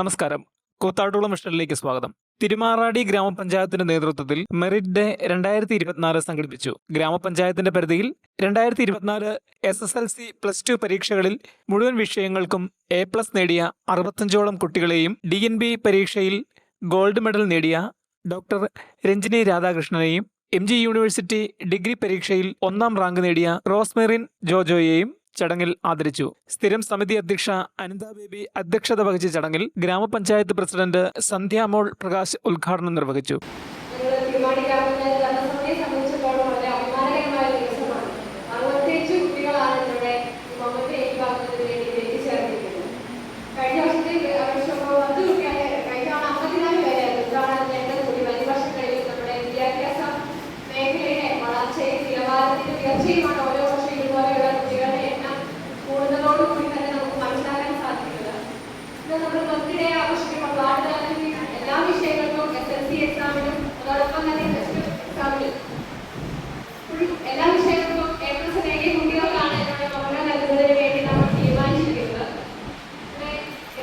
നമസ്കാരം. കൂത്താട്ടുകുളം മിഷനിലേക്ക് സ്വാഗതം. തിരുമാറാടി ഗ്രാമപഞ്ചായത്തിന്റെ നേതൃത്വത്തിൽ മെറിറ്റ് ഡേ രണ്ടായിരത്തി ഇരുപത്തിനാല് സംഘടിപ്പിച്ചു. ഗ്രാമപഞ്ചായത്തിന്റെ പരിധിയിൽ രണ്ടായിരത്തി ഇരുപത്തിനാല് S S L C plus two പരീക്ഷകളിൽ മുഴുവൻ വിഷയങ്ങൾക്കും എ പ്ലസ് നേടിയ അറുപത്തഞ്ചോളം കുട്ടികളെയും ഡി എൻ ബി പരീക്ഷയിൽ ഗോൾഡ് മെഡൽ നേടിയ ഡോക്ടർ രഞ്ജിനി രാധാകൃഷ്ണനെയും എം ജി യൂണിവേഴ്സിറ്റി ഡിഗ്രി പരീക്ഷയിൽ ഒന്നാം റാങ്ക് നേടിയ റോസ്മെറിൻ ജോജോയെയും ചടങ്ങിൽ ആദരിച്ചു. സ്ഥിരം സമിതി അധ്യക്ഷ അനിത ബേബി അധ്യക്ഷത വഹിച്ച ചടങ്ങിൽ ഗ്രാമപഞ്ചായത്ത് പ്രസിഡന്റ് സന്ധ്യാമോൾ പ്രകാശ് ഉദ്ഘാടനം നിർവഹിച്ചു. ഞങ്ങൾ തിരുവാടി ഗ്രാമപഞ്ചായത്ത് ഭരണസമിതിയെ സംബന്ധിച്ചിടത്തോളം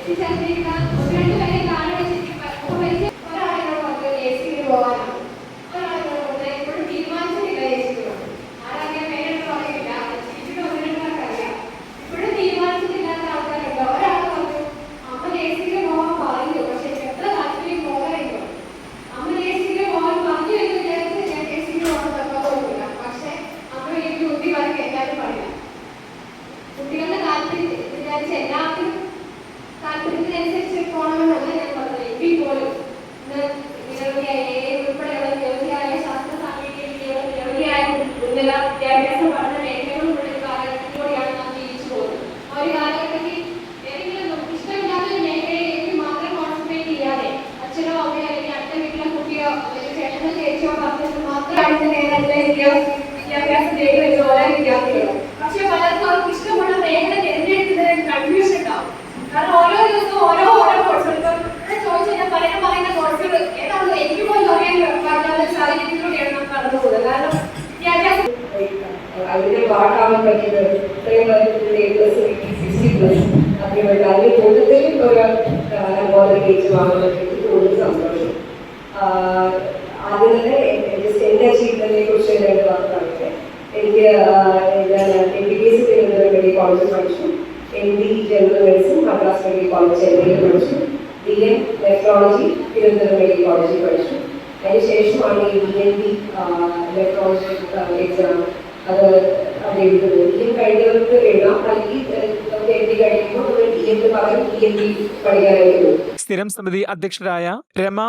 టీచర్ మీకు ചേട്ടനോ ചേച്ചിയോ പറഞ്ഞത് മാത്രമാണ് കേരളത്തിലെ വിദ്യാഭ്യാസ തേടി വരുന്ന ഓരോ വിദ്യാർത്ഥികളും. പക്ഷെ പലർക്കും അവർക്ക് ഇഷ്ടമുള്ള മേഖല തിരഞ്ഞെടുക്കുന്നതിന് കൺഫ്യൂഷൻ ഉണ്ടാവും. കാരണം ഓരോ ദിവസവും ഓരോ ഓരോ കോഴ്സുകൾ ഇവിടെ ചോദിച്ചു പലരും പറയുന്ന കോഴ്സുകൾ ഏതാണെന്ന് എനിക്ക് പോലും അറിയാൻ പറ്റാത്ത സാഹചര്യത്തിലൂടെയാണ് നാം കടന്നു പോകുന്നത്. കാരണം വിദ്യാഭ്യാസം അതിന്റെ പാട്ടാവാൻ പറ്റുന്നത് ഇത്രയും വർഷത്തിന്റെ എ പ്ലസ് സിക്സ്റ്റി പ്ലസ് അതിനുവേണ്ടി അതിൽ കൂടുതൽ ഒരു നമ്പോളം കേസ് വാങ്ങുന്നത് കൂടുതൽ സന്തോഷം. തന്നെ ജസ്റ്റ് എന്റെ അച്ചീവ്മെന്റിനെ കുറിച്ച് രണ്ട് വാക്ക് പറയട്ടെ എനിക്ക് എന്താണ് M B B S Thiruvananthapuram കോളേജിൽ പഠിച്ചു. M D general medicine Madras medical college ചെന്നൈയിൽ പഠിച്ചു. D N nephrology Thiruvananthapuram medical കോളേജിൽ പഠിച്ചു. അതിനുശേഷമാണ് ഈ D N D nephrology exam അത് അത് എഴുതുന്നത് ഡി എം കഴിഞ്ഞവർക്ക് എഴുതാം. അല്ലെങ്കിൽ നമുക്ക് എം കഴിയുമ്പോൾ നമ്മൾ ഡി എമ്മിന് പകരം എൻ സ്ഥിരം സമിതി അധ്യക്ഷരായ രമ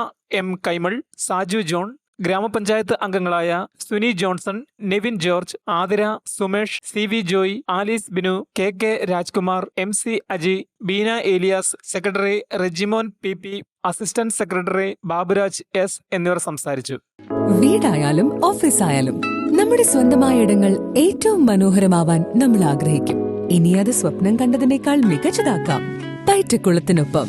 എം കൈമൾ സാജു ജോൺ ഗ്രാമപഞ്ചായത്ത് അംഗങ്ങളായ Suni Johnson Nevin George Athira Sumesh C V Joy Alice Binu K K Rajkumar M C Aji Beena Eliyas secretary Rejimon P P assistant secretary Baburaj S എന്നിവർ സംസാരിച്ചു. വീടായാലും ഓഫീസായാലും നമ്മുടെ സ്വന്തമായ ഇടങ്ങൾ ഏറ്റവും മനോഹരമാവാൻ നമ്മൾ ആഗ്രഹിക്കും. ഇനി അത് സ്വപ്നം കണ്ടതിനേക്കാൾ മികച്ചതാക്കാം. പൈറ്റക്കുളത്തിനൊപ്പം